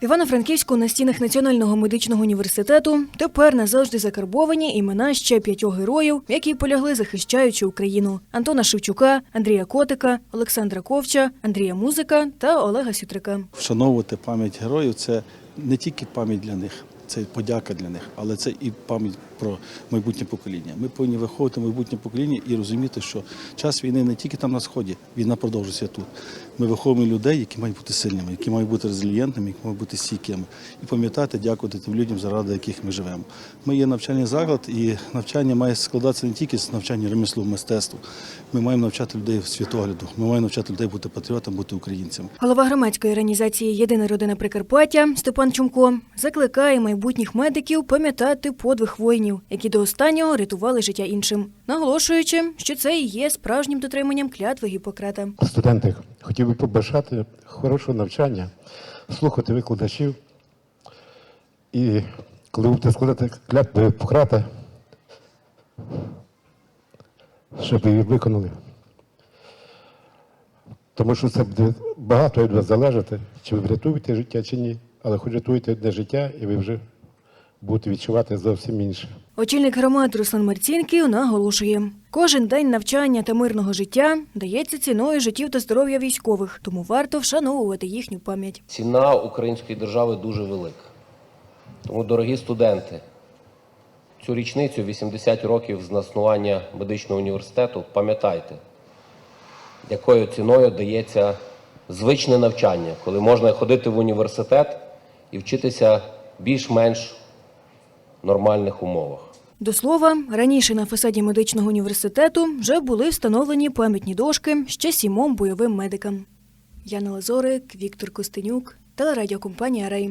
Івано-Франківську на стінах Національного медичного університету тепер назавжди закарбовані імена ще п'ятьох героїв, які полягли захищаючи Україну: Антона Шевчука, Андрія Котика, Олександра Ковча, Андрія Музика та Олега Сютрика. Вшановувати пам'ять героїв це не тільки пам'ять для них, це подяка для них, але це і пам'ять про майбутнє покоління. Ми повинні виховувати майбутнє покоління і розуміти, що час війни не тільки там на сході, війна продовжується тут. Ми виховуємо людей, які мають бути сильними, які мають бути резильєнтними, які мають бути стійкими. І пам'ятати, дякувати тим людям, заради яких ми живемо. Ми є навчальний заклад, і навчання має складатися не тільки з навчання ремеслу, мистецтву. Ми маємо навчати людей світогляду. Ми маємо навчати людей бути патріотами, бути українцями. Голова громадської організації Єдина родина Прикарпаття Степан Чумко закликає майбутніх медиків пам'ятати подвиг воїнів, які до останнього рятували життя іншим, наголошуючи, що це і є справжнім дотриманням клятви Гіппократа. Студенти, хотів би побажати хорошого навчання, слухати викладачів. І коли будете складати клятву Гіппократа, щоб її виконали. Тому що це буде багато від вас залежати, чи ви врятуєте життя, чи ні. Але хоч рятуєте одне життя, і ви вже будете відчувати зовсім інше. Очільник громади Руслан Марцінків наголошує, кожен день навчання та мирного життя дається ціною життів та здоров'я військових, тому варто вшановувати їхню пам'ять. Ціна української держави дуже велика. Тому, дорогі студенти, цю річницю 80 років з заснування медичного університету, пам'ятайте, якою ціною дається звичне навчання, коли можна ходити в університет і вчитися більш-менш нормальних умовах. До слова, раніше на фасаді медичного університету вже були встановлені пам'ятні дошки ще сімом бойовим медикам. Яна Лазорик, Віктор Костенюк, телерадіокомпанія Рейм.